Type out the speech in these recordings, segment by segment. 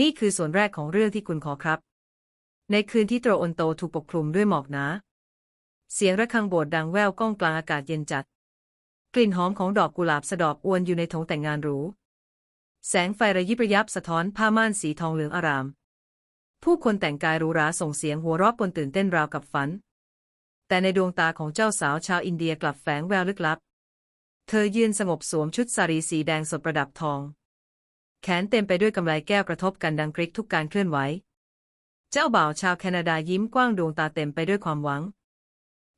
นี่คือส่วนแรกของเรื่องที่คุณขอครับ ในคืนที่โตรอนโตถูกปกคลุมด้วยหมอกหนา เสียงระฆังโบสถ์ดังแว่วก้องกลางอากาศเย็นจัด กลิ่นหอมของดอกกุหลาบสะดอกอวนอยู่ในธงแต่งงานหรู แสงไฟระยิบระยับสะท้อนผ้าม่านสีทองเหลืองอาราม ผู้คนแต่งกายหรูหราส่งเสียงหัวเราะปนตื่นเต้นราวกับฝัน แต่ในดวงตาของเจ้าสาวชาวอินเดียกลับแฝงแววลึกลับ เธอยืนสงบสวมชุดสารีสีแดงสดประดับทอง แขนเต็มไปด้วยกำไลแก้วกระทบกันดังกริกทุกการเคลื่อนไหว เจ้าบ่าวชาวแคนาดายิ้มกว้างดวงตาเต็มไปด้วยความหวัง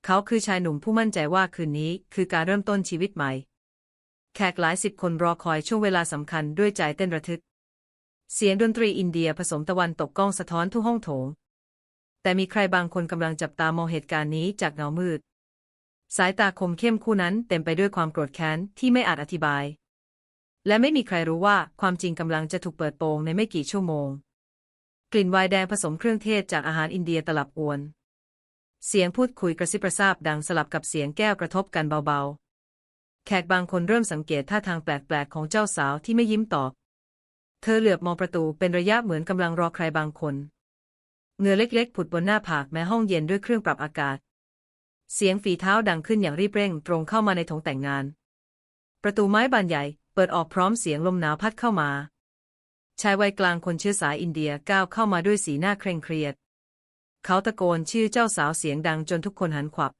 เขาคือชายหนุ่มผู้มั่นใจว่าคืนนี้คือการเริ่มต้นชีวิตใหม่ แขกหลายสิบคนรอคอยช่วงเวลาสำคัญด้วยใจเต้นระทึก เสียงดนตรีอินเดียผสมตะวันตกก้องสะท้อนทุกห้องโถง แต่มีใครบางคนกำลังจับตามองเหตุการณ์นี้จากเงามืด สายตาคมเข้มคู่นั้นเต็มไปด้วยความโกรธแค้นที่ไม่อาจอธิบาย และไม่มีใครรู้ว่าความจริงกำลังจะถูกเปิดโปงในไม่กี่ชั่วโมง กลิ่นไวน์แดงผสมเครื่องเทศจากอาหารอินเดียตลับอวน เสียงพูดคุยกระซิบกระซาบดังสลับกับเสียงแก้วกระทบกันเบาๆ แขกบางคนเริ่มสังเกตท่าทางแปลกๆของเจ้าสาวที่ไม่ยิ้มตอบ เธอเหลือบมองประตูเป็นระยะเหมือนกำลังรอใครบางคนเหงื่อเล็กๆผุดบนหน้าผากแม้ห้องเย็นด้วยเครื่องปรับอากาศ เสียงฝีเท้าดังขึ้นอย่างรีบเร่งตรงเข้ามาในถงแต่งงาน ประตูไม้บานใหญ่ เปิดออกพร้อมเสียงลมหนาวพัดเข้ามาชายวัยกลางคนเชื้อสายอินเดียก้าวเข้ามาด้วยสีหน้าเคร่งเครียด เขาตะโกนชื่อเจ้าสาวเสียงดังจนทุกคนหันขวับ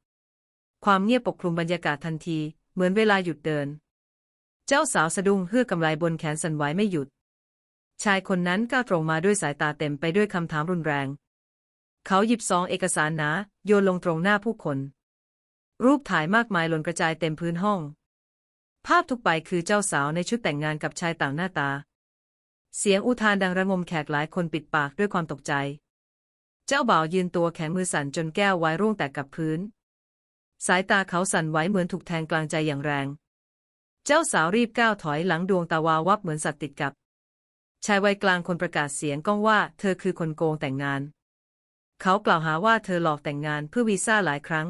ความเงียบปกคลุมบรรยากาศทันที เหมือนเวลาหยุดเดิน เจ้าสาวสะดุ้งเฮือกกำไลบนแขนสั่นไหวไม่หยุด ชายคนนั้นก้าวตรงมาด้วยสายตาเต็มไปด้วยคำถามรุนแรง เขาหยิบซองเอกสารหนาโยนลงตรงหน้าผู้คน รูปถ่ายมากมายหล่นกระจายเต็มพื้นห้อง ภาพทุกใบคือเจ้าสาวในชุดแต่งงานกับชายต่างหน้าตา เสียงอุทานดังระงมแขกหลายคนปิดปากด้วยความตกใจ เจ้าบ่าวยืนตัวแข็งมือสั่นจนแก้วไวน์ร่วงแตกกับพื้น สายตาเขาสั่นไหวเหมือนถูกแทงกลางใจอย่างแรง เจ้าสาวรีบก้าวถอยหลังดวงตาวาววับเหมือนสัตว์ติดกับ ชายวัยกลางคนประกาศเสียงก้องว่า เธอคือคนโกงแต่งงาน เขากล่าวหาว่าเธอหลอกแต่งงานเพื่อวีซ่าหลายครั้ง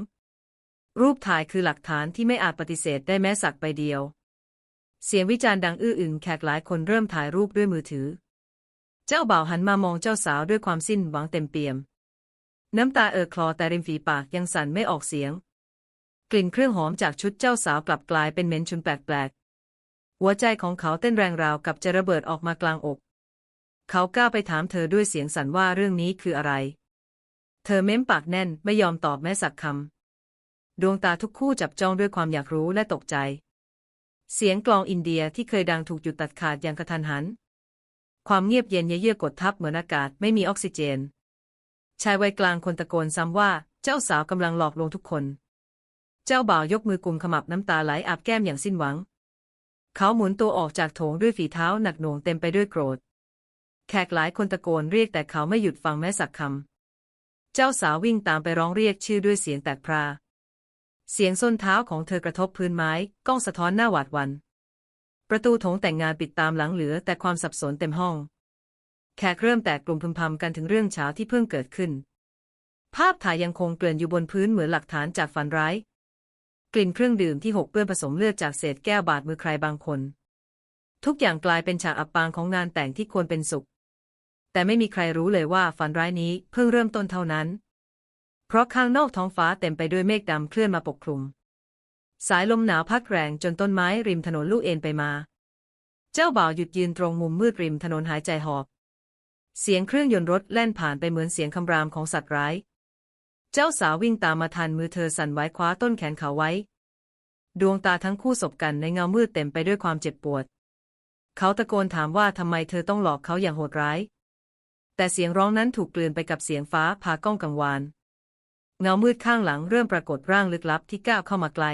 รูปถ่ายคือหลักฐานที่ไม่อาจปฏิเสธได้แม้สักใบเดียว เสียงวิจารณ์ดังอื้ออึงแขกหลายคนเริ่มถ่ายรูปด้วยมือถือ เจ้าบ่าวหันมามองเจ้าสาวด้วยความสิ้นหวังเต็มเปี่ยม น้ำตาเอ่อคลอแต่ริมฝีปากยังสั่นไม่ออกเสียง กลิ่นเครื่องหอมจากชุดเจ้าสาวกลับกลายเป็นเหม็นชุนแปลกๆ หัวใจของเขาเต้นแรงราวกับจะระเบิดออกมากลางอก เขาก้าวไปถามเธอด้วยเสียงสั่นว่าเรื่องนี้คืออะไร เธอเม้มปากแน่นไม่ยอมตอบแม้สักคำ ดวงตาทุกคู่จับจ้องด้วยความอยากรู้และตกใจ เสียงกลองอินเดียที่เคยดังถูกหยุดตัดขาดอย่างกระทันหัน ความเงียบเย็นเยือกกดทับเหมือนอากาศไม่มีออกซิเจน ชายวัยกลางคนตะโกนซ้ำว่าเจ้าสาวกำลังหลอกลวงทุกคน เจ้าบ่าวยกมือกุมขมับน้ำตาไหลอาบแก้มอย่างสิ้นหวัง เขาหมุนตัวออกจากโถงด้วยฝีเท้าหนักหน่วงเต็มไปด้วยโกรธ แขกหลายคนตะโกนเรียกแต่เขาไม่หยุดฟังแม้สักคำ เจ้าสาววิ่งตามไปร้องเรียกชื่อด้วยเสียงแตกพรา เสียงส้นเท้าของเธอกระทบพื้นไม้ก้องสะท้อนหน้าหวาดวัน ประตูโถงแต่งงานปิดตามหลังเหลือแต่ความสับสนเต็มห้อง แขกเริ่มแตกกลุ่มพึมพำกันถึงเรื่องเช้าที่เพิ่งเกิดขึ้น ภาพถ่ายยังคงเกลื่อนอยู่บนพื้นเหมือนหลักฐานจากฝันร้าย กลิ่นเครื่องดื่มที่หกเปื้อนผสมเลือดจากเศษแก้วบาดมือใครบางคน ทุกอย่างกลายเป็นฉากอับปางของงานแต่งที่ควรเป็นสุข แต่ไม่มีใครรู้เลยว่าฝันร้ายนี้เพิ่งเริ่มต้นเท่านั้น เพราะข้างนอกท้องฟ้าเต็มไปด้วยเมฆดำเคลื่อนมาปกคลุม สายลมหนาวพัดแรงจนต้นไม้ริมถนนลูกเอ็นไปมา เจ้าบ่าวหยุดยืนตรงมุมมืดริมถนนหายใจหอบ เสียงเครื่องยนต์รถแล่นผ่านไปเหมือนเสียงคำรามของสัตว์ร้าย เจ้าสาววิ่งตามมาทันมือเธอสั่นไหวคว้าต้นแขนเขาไว้ ดวงตาทั้งคู่สบกันในเงามืดเต็มไปด้วยความเจ็บปวด เขาตะโกนถามว่าทำไมเธอต้องหลอกเขาอย่างโหดร้าย แต่เสียงร้องนั้นถูกกลืนไปกับเสียงฟ้าผ่าก้องกังวาน เงามืดข้างหลังเริ่มปรากฏร่างลึกลับที่ก้าวเข้ามาไกล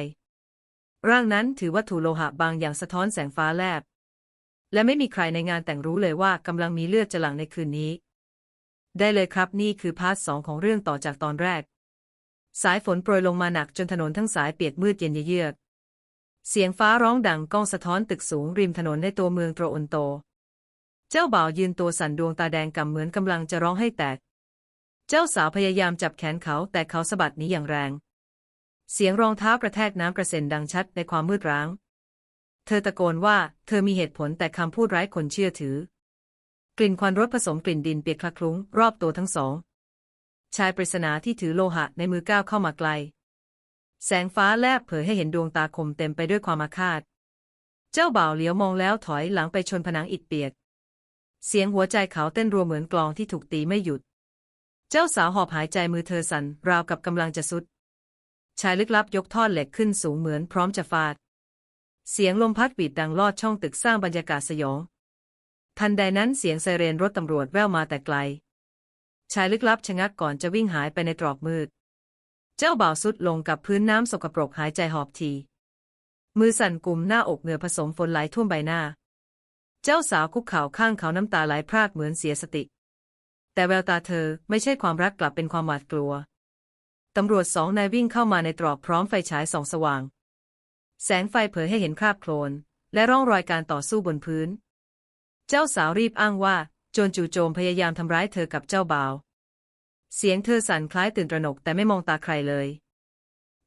ร่างนั้นถือวัตถุโลหะบางอย่างสะท้อนแสงฟ้าแลบ และไม่มีใครในงานแต่งรู้เลยว่ากำลังมีเลือดจะหลั่งในคืนนี้ ได้เลยครับนี่คือพาร์ทสองของเรื่องต่อจากตอนแรก สายฝนโปรยลงมาหนักจนถนนทั้งสายเปียกมืดเย็นเยือกเสียงฟ้าร้องดังก้องสะท้อนตึกสูงริมถนนในตัวเมืองโตรอนโต เจ้าบ่าวยืนตัวสั่นดวงตาแดงก่ำเหมือนกำลังจะร้องให้แตก เจ้าสาวพยายามจับแขนเขาแต่เขาสะบัดหนี้อย่างแรง เสียงรองเท้ากระแทกน้ำกระเซ็นดังชัดในความมืดร้าง เธอตะโกนว่าเธอมีเหตุผลแต่คำพูดไร้คนเชื่อถือ กลิ่นควันรถผสมกลิ่นดินเปียกคละคลุ้งรอบตัวทั้งสอง ชายปริศนาที่ถือโลหะในมือก้าวเข้ามาไกล แสงฟ้าแลบเผยให้เห็นดวงตาคมเต็มไปด้วยความอาฆาต เจ้าบ่าวเหลียวมองแล้วถอยหลังไปชนผนังอิฐเปียก เสียงหัวใจเขาเต้นรัวเหมือนกลองที่ถูกตีไม่หยุด เจ้าสาวหอบหายใจมือเธอสั่นราวกับกำลังจะสุด ชายลึกลับยกท่อนเหล็กขึ้นสูงเหมือนพร้อมจะฟาด เสียงลมพัดบีดดังลอดช่องตึกสร้างบรรยากาศสยอง ทันใดนั้นเสียงไซเรนรถตำรวจแว่วมาแต่ไกล ชายลึกลับชะงักก่อนจะวิ่งหายไปในตรอกมืด เจ้าบ่าวสุดลงกับพื้นน้ำสกปรกหายใจหอบที มือสั่นกุมหน้าอกเหงื่อผสมฝนไหลท่วมใบหน้า เจ้าสาวคุกเข่าข้างเขาน้ำตาไหลพรากเหมือนเสียสติ แต่แววตาเธอไม่ใช่ความรักกลับเป็นความหวาดกลัว ตำรวจสองนายวิ่งเข้ามาในตรอกพร้อมไฟฉายส่องสว่าง แสงไฟเผยให้เห็นคราบโคลน และร่องรอยการต่อสู้บนพื้น เจ้าสาวรีบอ้างว่า โจรจู่โจมพยายามทำร้ายเธอกับเจ้าบ่าว เสียงเธอสั่นคล้ายตื่นตระหนกแต่ไม่มองตาใครเลย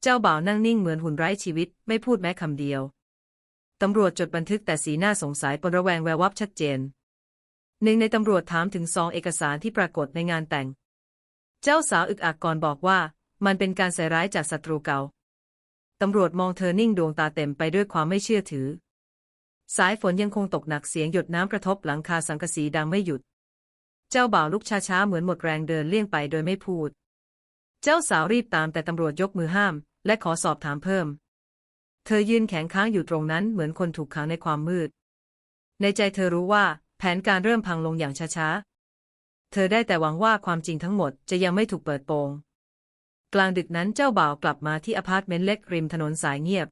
เจ้าบ่าวนั่งนิ่งเหมือนหุ่นไร้ชีวิตไม่พูดแม้คำเดียว ตำรวจจดบันทึกแต่สีหน้าสงสัยปนระแวงแวววับชัดเจน หนึ่งในตำรวจถามถึงซองเอกสารที่ปรากฏในงานแต่ง เจ้าสาวอึกอักก่อนบอกว่า มันเป็นการใส่ร้ายจากศัตรูเก่า ตำรวจมองเธอนิ่งดวงตาเต็มไปด้วยความไม่เชื่อถือ สายฝนยังคงตกหนักเสียงหยดน้ำกระทบหลังคาสังกะสีดังไม่หยุด เจ้าบ่าวลุกช้าๆเหมือนหมดแรงเดินเลี่ยงไปโดยไม่พูด เจ้าสาวรีบตามแต่ตำรวจยกมือห้าม และขอสอบถามเพิ่ม เธอยืนแข็งค้างอยู่ตรงนั้นเหมือนคนถูกขังในความมืด ในใจเธอรู้ว่า ผนการเริ่มพังลงอย่างช้าๆ เธอได้แต่หวังว่าความจริงทั้งหมดจะยังไม่ถูกเปิดโปง กลางดึกนั้นเจ้าบ่าวกลับมาที่อพาร์ตเมนต์เล็กริมถนนสายเงียบ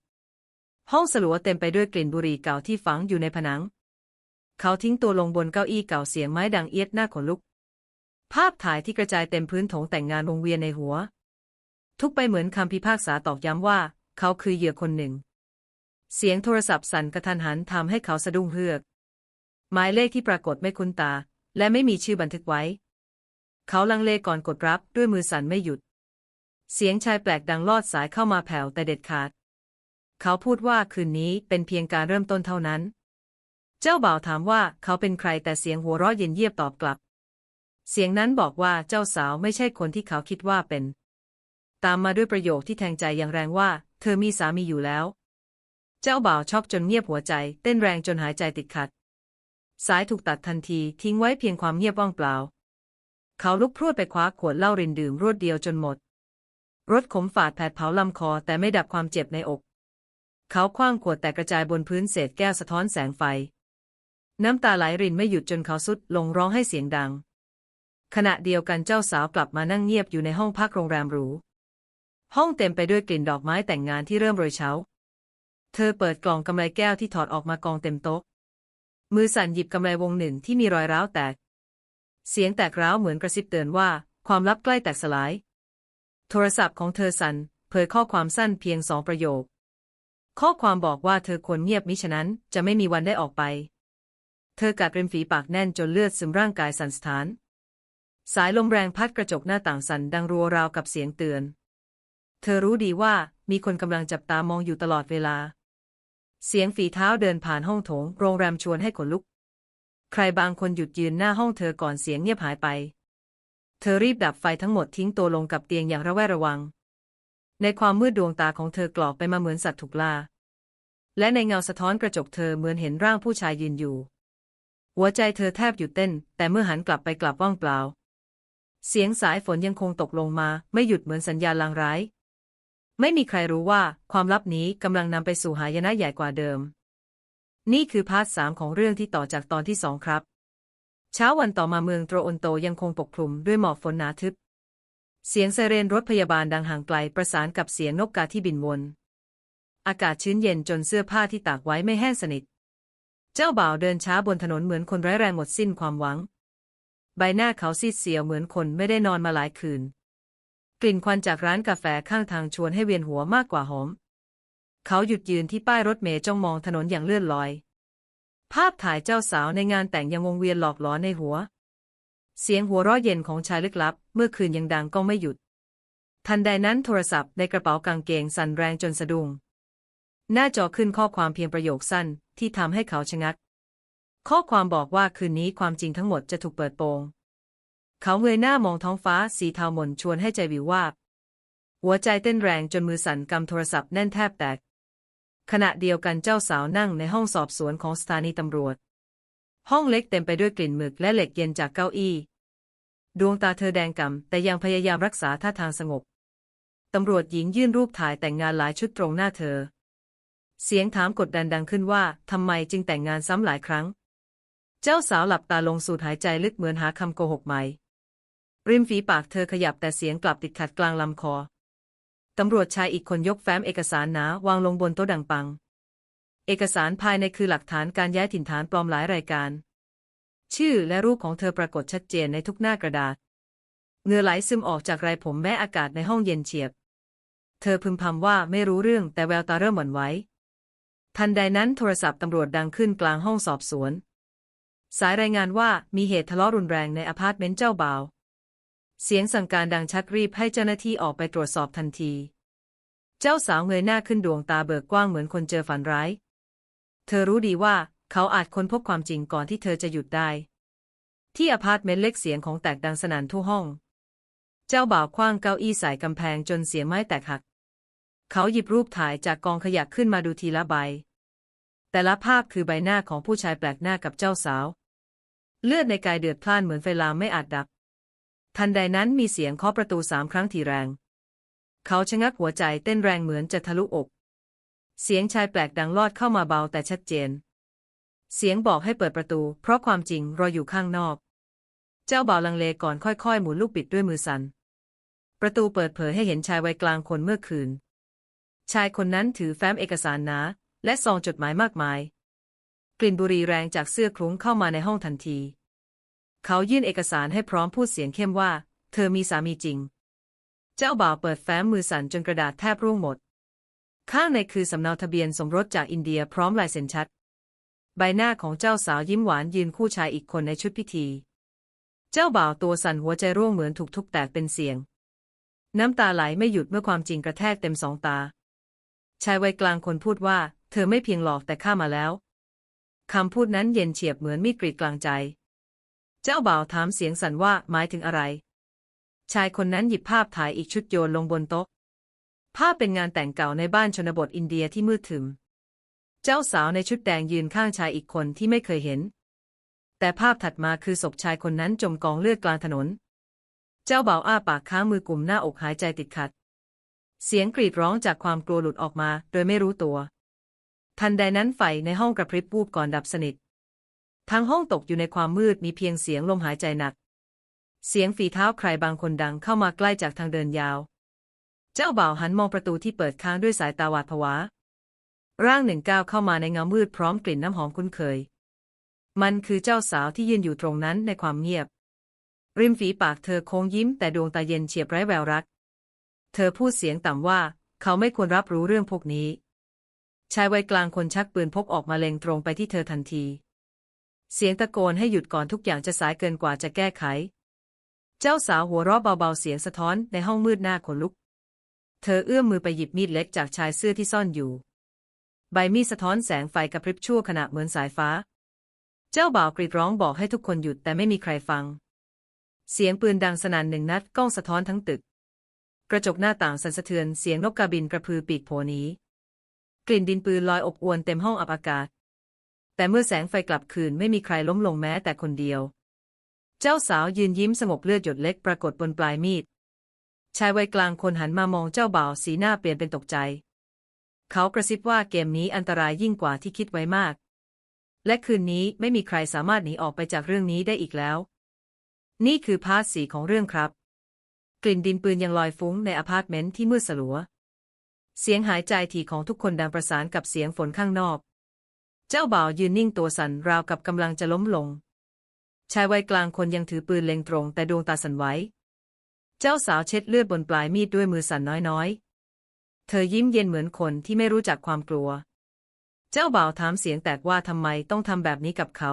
ห้องสลัวเต็มไปด้วยกลิ่นบุหรี่เก่าที่ฝังอยู่ในผนัง เขาทิ้งตัวลงบนเก้าอี้เก่าเสียงไม้ดังเอียดหน้าขนลุก ภาพถ่ายที่กระจายเต็มพื้นโถงแต่งงานวงเวียนในหัว ทุกไปเหมือนคำพิพากษาตอกย้ำว่า เขาคือเหยื่อคนหนึ่ง เสียงโทรศัพท์สั่นกระทันหันทำให้เขาสะดุ้งเฮือก หมายเลขที่ปรากฏไม่คุ้นตา และไม่มีชื่อบันทึกไว้ เขาลังเลก่อนกดรับด้วยมือสั่นไม่หยุด เสียงชายแปลกดังลอดสายเข้ามาแผ่วแต่เด็ดขาด เขาพูดว่าคืนนี้เป็นเพียงการเริ่มต้นเท่านั้น เจ้าบ่าวถามว่าเขาเป็นใครแต่เสียงหัวเราะเย็นเยียบตอบกลับ เสียงนั้นบอกว่าเจ้าสาวไม่ใช่คนที่เขาคิดว่าเป็น ตามมาด้วยประโยคที่แทงใจอย่างแรงว่า เธอมีสามีอยู่แล้ว เจ้าบ่าวช็อกจนเงียบหัวใจ เต้นแรงจนหายใจติดขัด สายถูกตัดทันทีทิ้งไว้เพียงความเงียบว่างเปล่า เขาลุกพรวดไปคว้าขวดเหล้ารินดื่มรวดเดียวจนหมด รถขมฝาดแผดเผาลำคอแต่ไม่ดับความเจ็บในอก เขาคว้างขวดแตกกระจายบนพื้นเศษแก้วสะท้อนแสงไฟ น้ำตาไหลรินไม่หยุดจนเขาสุดลงร้องให้เสียงดัง ขณะเดียวกันเจ้าสาวกลับมานั่งเงียบอยู่ในห้องพักโรงแรมหรูห้องเต็มไปด้วยกลิ่นดอกไม้แต่งงานที่เริ่มโรยเช้า เธอเปิดกล่องกำไรแก้วที่ถอดออกมากองเต็มโต๊ะ มือสั่นหยิบกำไรวงหนึ่งที่มีรอยร้าวแตก เสียงแตกร้าวเหมือนกระซิบเตือนว่า ความลับใกล้แตกสลาย โทรศัพท์ของเธอสั่นเผยข้อความสั้นเพียงสองประโยค ข้อความบอกว่าเธอควรเงียบมิฉะนั้นจะไม่มีวันได้ออกไป เธอกัดริมฝีปากแน่นจนเลือดซึมร่างกายสั่นสะท้าน สายลมแรงพัดกระจกหน้าต่างสั่นดังรัวราวกับเสียงเตือน เธอรู้ดีว่ามีคนกำลังจับตามองอยู่ตลอดเวลา เสียงฝีเท้าเดินผ่านห้องโถง โรงแรมชวนให้ขนลุก ใครบางคนหยุดยืนหน้าห้องเธอก่อนเสียงเงียบหายไป เธอรีบดับไฟทั้งหมดทิ้งตัวลงกับเตียงอย่างระแวดระวัง ในความมืดดวงตาของเธอกรอกไปมาเหมือนสัตว์ถูกล่า และในเงาสะท้อนกระจกเธอเหมือนเห็นร่างผู้ชายยืนอยู่ หัวใจเธอแทบหยุดเต้น แต่เมื่อหันกลับไปกลับว่างเปล่า เสียงสายฝนยังคงตกลงมาไม่หยุดเหมือนสัญญาณลางร้าย ไม่มีใครรู้ว่าความลับนี้กำลังนำไปสู่หายนะใหญ่กว่าเดิม นี่คือพาร์ทสามของเรื่องที่ต่อจากตอนที่สองครับ เช้าวันต่อมาเมืองโตรอนโตยังคงปกคลุมด้วยหมอกฝนหนาทึบ เสียงไซเรนรถพยาบาลดังห่างไกลประสานกับเสียงนกกาที่บินวน อากาศชื้นเย็นจนเสื้อผ้าที่ตากไว้ไม่แห้งสนิท เจ้าบ่าวเดินช้าบนถนนเหมือนคนไร้แรงหมดสิ้นความหวัง ใบหน้าเขาซีดเสียวเหมือนคนไม่ได้นอนมาหลายคืน กลิ่นควันจากร้านกาแฟข้างทางชวนให้เวียนหัวมากกว่าหอม เขาหยุดยืนที่ป้ายรถเมล์จ้องมองถนนอย่างเลื่อนลอย ภาพถ่ายเจ้าสาวในงานแต่งยังวงเวียนหลอกหลอนในหัว เสียงหัวเราะเย็นของชายลึกลับ เมื่อคืนยังดังก็ไม่หยุด ทันใดนั้นโทรศัพท์ในกระเป๋ากางเกงสั่นแรงจนสะดุ้ง หน้าจอขึ้นข้อความเพียงประโยคสั้นที่ทำให้เขาชะงัก ข้อความบอกว่าคืนนี้ความจริงทั้งหมดจะถูกเปิดโปง เขาเงยหน้ามองท้องฟ้าสีเทาหม่นชวนให้ใจวิววาบ หัวใจเต้นแรงจนมือสั่นกำโทรศัพท์แน่นแทบแตก ขณะเดียวกันเจ้าสาวนั่งในห้องสอบสวนของสถานีตำรวจ ห้องเล็กเต็มไปด้วยกลิ่นหมึกและเหล็กเย็นจากเก้าอี้ ดวงตาเธอแดงก่ำแต่ยังพยายามรักษาท่าทางสงบ ตำรวจหญิงยื่นรูปถ่ายแต่งงานหลายชุดตรงหน้าเธอ เสียงถามกดดันดังขึ้นว่าทำไมจึงแต่งงานซ้ำหลายครั้ง เจ้าสาวหลับตาลงสูดหายใจลึกเหมือนหาคำโกหกใหม่ ริมฝีปากเธอขยับแต่เสียงกลับติดขัดกลางลำคอ ตำรวจชายอีกคนยกแฟ้มเอกสารหนาวางลงบนโต๊ะดังปัง เอกสารภายในคือหลักฐานการย้ายถิ่นฐานปลอมหลายรายการ ชื่อและรูปของเธอปรากฏชัดเจนในทุกหน้ากระดาษเงื่อไหลซึมออกจากไรผมแม้อากาศในห้องเย็นเฉียบ เธอพึมพำว่าไม่รู้เรื่องแต่แววตาเริ่มหวั่นไหว ทันใดนั้นโทรศัพท์ตำรวจดังขึ้นกลางห้องสอบสวน สายรายงานว่ามีเหตุทะเลาะรุนแรงในอพาร์ตเมนต์เจ้าบ่าว เสียงสั่งการดังชัดรีบให้เจ้าหน้าที่ออกไปตรวจสอบทันที เจ้าสาวเงยหน้าขึ้นดวงตาเบิกกว้างเหมือนคนเจอฝันร้าย เธอรู้ดีว่าเขาอาจค้นพบความจริงก่อนที่เธอจะหยุดได้ ที่อพาร์ตเมนต์เล็กเสียงของแตกดังสนั่นทั่วห้อง เจ้าบ่าวคว้างเก้าอี้ใส่กำแพงจนเสียงไม้แตกหัก เขาหยิบรูปถ่ายจากกองขยะขึ้นมาดูทีละใบ แต่ละภาพคือใบหน้าของผู้ชายแปลกหน้ากับเจ้าสาว เลือดในกายเดือดพล่านเหมือนไฟลามไม่อาจดับ ทันใดนั้นมีเสียงเคาะประตูสามครั้งทีแรง เขาชะงักหัวใจเต้นแรงเหมือนจะทะลุอก เสียงชายแปลกดังลอดเข้ามาเบาแต่ชัดเจน เสียงบอกให้เปิดประตู เพราะความจริงรออยู่ข้างนอก เจ้าบ่าวลังเลก่อนค่อยๆ หมุนลูกบิดด้วยมือสัน่น ประตูเปิดเผยให้เห็นชายวัยกลางคนเมื่อคืน ชายคนนั้นถือแฟ้มเอกสารหนาและซองจดหมายมากมาย กลิ่นบุหรี่แรงจากเสื้อคลุ้งเข้ามาในห้องทันที เขายื่นเอกสารให้พร้อมพูดเสียงเข้มว่า เธอมีสามีจริง เจ้าบ่าวเปิดแฟ้มมือสั่นจนกระดาษแทบร่วงหมด ข้างในคือสำเนาทะเบียนสมรสจากอินเดียพร้อมลายเซ็นชัด ใบหน้าของเจ้าสาวยิ้มหวานยืนคู่ชายอีกคนในชุดพิธี เจ้าบ่าวตัวสั่นหัวใจร่วงเหมือนถูกทุบแตกเป็นเสียง น้ำตาไหลไม่หยุดเมื่อความจริงกระแทกเต็มสองตา ชายวัยกลางคนพูดว่า เธอไม่เพียงหลอกแต่ฆ่ามาแล้วคำพูดนั้นเย็นเฉียบเหมือนมีดกรีดกลางใจ เจ้าบ่าวถามเสียงสั่นว่าหมายถึงอะไร ชายคนนั้นหยิบภาพถ่ายอีกชุดโยนลงบนโต๊ะ ภาพเป็นงานแต่งเก่าในบ้านชนบทอินเดียที่มืดทึม เจ้าสาวในชุดแดงยืนข้างชายอีกคนที่ไม่เคยเห็น แต่ภาพถัดมาคือศพชายคนนั้นจมกองเลือดกลางถนน เจ้าบ่าวอ้าปากค้างมือกลุ่มหน้าอกหายใจติดขัด เสียงกรีดร้องจากความกลัวหลุดออกมา โดยไม่รู้ตัว ทันใดนั้นไฟในห้องกระพริบวูบก่อนดับสนิท ทั้งห้องตกอยู่ในความมืดมีเพียงเสียงลมหายใจหนัก เสียงฝีเท้าใครบางคนดังเข้ามาใกล้จากทางเดินยาว เจ้าบ่าวหันมองประตูที่เปิดค้างด้วยสายตาหวาดผวา ร่างหนึ่งก้าวเข้ามาในเงามืดพร้อมกลิ่นน้ำหอมคุ้นเคย มันคือเจ้าสาวที่ยืนอยู่ตรงนั้นในความเงียบ ริมฝีปากเธอโค้งยิ้มแต่ดวงตาเย็นเฉียบไร้แววรัก เธอพูดเสียงต่ำว่าเขาไม่ควรรับรู้เรื่องพวกนี้ชายวัยกลางคนชักปืนพกออกมาเล็งตรงไปที่เธอทันที เสียงตะโกนให้หยุดก่อนทุกอย่างจะสายเกินกว่าจะแก้ไข เจ้าสาวหัวเราะเบาๆเสียงสะท้อนในห้องมืดหน้าขนลุก เธอเอื้อมมือไปหยิบมีดเล็กจากชายเสื้อที่ซ่อนอยู่ ใบมีดสะท้อนแสงไฟกระพริบชั่วขณะเหมือนสายฟ้า เจ้าบ่าวกรีดร้องบอกให้ทุกคนหยุดแต่ไม่มีใครฟัง เสียงปืนดังสนั่นหนึ่งนัดก้องสะท้อนทั้งตึก กระจกหน้าต่างสั่นสะเทือนเสียงนกกาบินกระพือปีกโผนีกลิ่นดินปืนลอยอบอวนเต็มห้องอับอากาศ แต่เมื่อแสงไฟกลับคืนไม่มีใครล้มลงแม้แต่คนเดียว เจ้าสาวยืนยิ้มสงบเลือดหยดเล็กปรากฏบนปลายมีด ชายวัยกลางคนหันมามองเจ้าบ่าวสีหน้าเปลี่ยนเป็นตกใจ เขากระซิบว่าเกมนี้อันตรายยิ่งกว่าที่คิดไว้มาก และคืนนี้ไม่มีใครสามารถหนีออกไปจากเรื่องนี้ได้อีกแล้ว นี่คือพาร์ทสีของเรื่องครับ กลิ่นดินปืนยังลอยฟุ้งในอพาร์ตเมนต์ที่มืดสลัว เสียงหายใจถี่ของทุกคนดังประสานกับเสียงฝนข้างนอก เจ้าบ่าวยืนนิ่งตัวสั่นราวกับกำลังจะล้มลง ชายวัยกลางคนยังถือปืนเล็งตรง แต่ดวงตาสั่นไหวเจ้าสาวเช็ดเลือดบนปลายมีดด้วยมือสั่นน้อยๆ เธอยิ้มเย็นเหมือนคนที่ไม่รู้จักความกลัว เจ้าบ่าวถามเสียงแตกว่าทำไมต้องทำแบบนี้กับเขา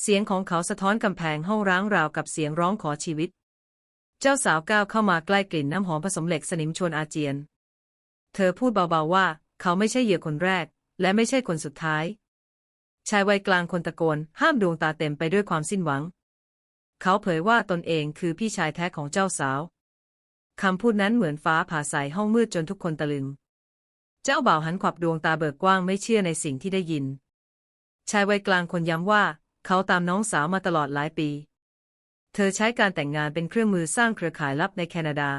เสียงของเขาสะท้อนกำแพงห้องร้างราวกับเสียงร้องขอชีวิต เจ้าสาวก้าวเข้ามาใกล้กลิ่นน้ำหอมผสมเหล็กสนิมชวนอาเจียน เธอพูดเบาๆว่า เขาไม่ใช่เหยื่อคนแรก และไม่ใช่คนสุดท้าย ชายวัยกลางคนตะโกน ห้ามดวงตาเต็มไปด้วยความสิ้นหวัง เขาเผยว่าตนเองคือพี่ชายแท้ของเจ้าสาว คำพูดนั้นเหมือนฟ้าผ่าใส่ห้องมืดจนทุกคนตะลึง เจ้าบ่าวหันขวับดวงตาเบิกกว้างไม่เชื่อในสิ่งที่ได้ยิน ชายวัยกลางคนย้ำว่า เขาตามน้องสาวมาตลอดหลายปี เธอใช้การแต่งงานเป็นเครื่องมือสร้างเครือข่ายลับในแคนาดา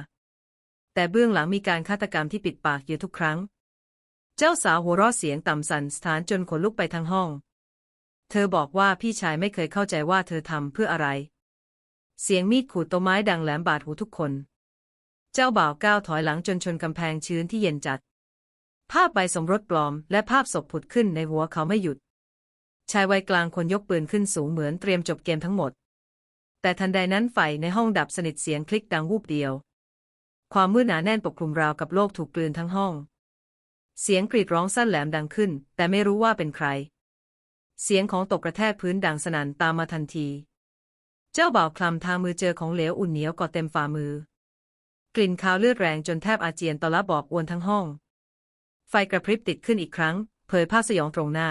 แต่เบื้องหลังมีการฆาตกรรมที่ปิดปากอยู่ทุกครั้ง เจ้าสาวหัวเราะเสียงต่ำสั่นสถานจนขนลุกไปทั้งห้อง เธอบอกว่าพี่ชายไม่เคยเข้าใจว่าเธอทำเพื่ออะไร เสียงมีดขูดต้นไม้ดังแหลมบาดหูทุกคน เจ้าบ่าวก้าวถอยหลังจนชนกำแพงชื้นที่เย็นจัด ภาพใบสมรสปลอม และภาพศพผุดขึ้นในหัวเขาไม่หยุด ชายวัยกลางคนยกปืนขึ้นสูงเหมือนเตรียมจบเกมทั้งหมด แต่ทันใดนั้นไฟในห้องดับสนิทเสียงคลิกดังวูบเดียว ความมืดหนาแน่นปกคลุมราวกับโลกถูกกลืนทั้งห้อง เสียงกรีดร้องสั้นแหลมดังขึ้น แต่ไม่รู้ว่าเป็นใคร เสียงของตกกระแทกพื้นดังสนั่นตามมาทันที เจ้าบ่าวคลำทางมือเจอของเหลวอุ่นเหนียวกอดเต็มฝ่ามือ กลิ่นคาวเลือดแรงจนแทบอาเจียนตอละบอกอวนทั้งห้อง ไฟกระพริบติดขึ้นอีกครั้ง เผยภาพสยองตรงหน้า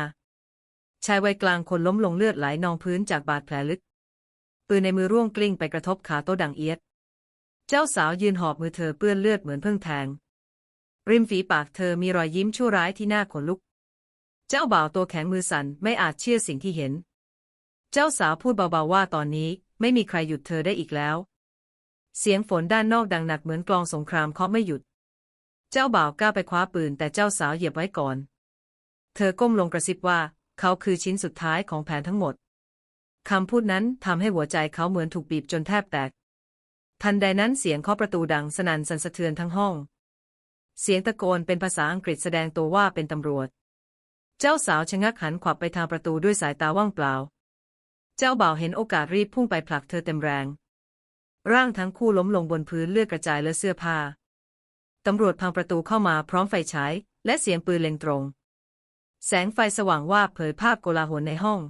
ชายวัยกลางคนล้มลงเลือดไหลนองพื้นจากบาดแผลลึก ปืนในมือร่วงกลิ้งไปกระทบขาโต๊ะดังเอียด เจ้าสาวยืนหอบมือเธอเปื้อนเลือดเหมือนเพิ่งแทง ริมฝีปากเธอมีรอยยิ้มชั่วร้ายที่น่าขนลุก เจ้าบ่าวตัวแข็งมือสั่นไม่อาจเชื่อสิ่งที่เห็น เจ้าสาวพูดเบาๆว่าตอนนี้ไม่มีใครหยุดเธอได้อีกแล้ว เสียงฝนด้านนอกดังหนักเหมือนกลองสงครามเคาะไม่หยุด เจ้าบ่าวก้าวไปคว้าปืนแต่เจ้าสาวเหยียบไว้ก่อน เธอก้มลงกระซิบว่า เขาคือชิ้นสุดท้ายของแผนทั้งหมดคำพูดนั้นทำให้หัวใจเขาเหมือนถูกบีบจนแทบแตก ทันใดนั้นเสียงเคาะประตูดังสนั่นสั่นสะเทือนทั้งห้อง เสียงตะโกนเป็นภาษาอังกฤษแสดงตัวว่าเป็นตำรวจ เจ้าสาวชะงักหันขวับไปทางประตูด้วยสายตาว่างเปล่า เจ้าบ่าวเห็นโอกาสรีบพุ่งไปผลักเธอเต็มแรง ร่างทั้งคู่ล้มลงบนพื้นเลือดกระจายและเสื้อผ้า ตำรวจพังประตูเข้ามาพร้อมไฟฉายและเสียงปืนเล็งตรง แสงไฟสว่างว่าบเผยภาพโกลาหลในห้อง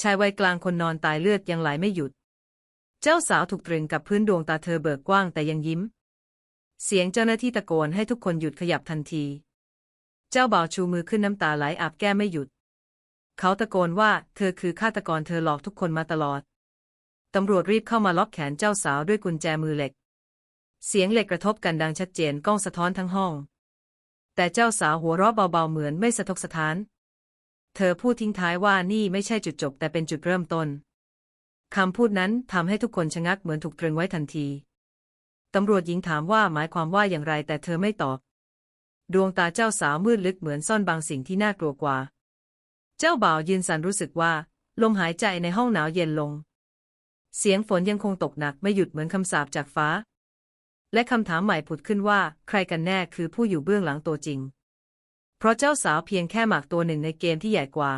ชายวัยกลางคนนอนตายเลือดยังไหลไม่หยุด เจ้าสาวถูกตรึงกับพื้นดวงตาเธอเบิกกว้างแต่ยังยิ้ม เสียงเจ้าหน้าที่ตะโกนให้ทุกคนหยุดขยับทันที เจ้าบ่าวชูมือขึ้นน้ำตาไหลอาบแก้ไม่หยุด เขาตะโกนว่า เธอคือฆาตกรเธอหลอกทุกคนมาตลอด ตำรวจรีบเข้ามาล็อกแขนเจ้าสาวด้วยกุญแจมือเหล็ก เสียงเหล็กกระทบกันดังชัดเจนก้องสะท้อนทั้งห้อง แต่เจ้าสาวหัวเราะเบาๆเหมือนไม่สะทกสะท้าน เธอพูดทิ้งท้ายว่านี่ไม่ใช่จุดจบแต่เป็นจุดเริ่มต้นคำพูดนั้นทำให้ทุกคนชะงักเหมือนถูกตรึงไว้ทันที ตำรวจหญิงถามว่าหมายความว่าอย่างไรแต่เธอไม่ตอบ ดวงตาเจ้าสาวมืดลึกเหมือนซ่อนบางสิ่งที่น่ากลัวกว่า เจ้าบ่าวยืนสั่นรู้สึกว่า ลมหายใจในห้องหนาวเย็นลง เสียงฝนยังคงตกหนักไม่หยุดเหมือนคำสาปจากฟ้า และคำถามใหม่ผุดขึ้นว่า ใครกันแน่คือผู้อยู่เบื้องหลังตัวจริง เพราะเจ้าสาวเพียงแค่หมากตัวหนึ่งในเกมที่ใหญ่กว่า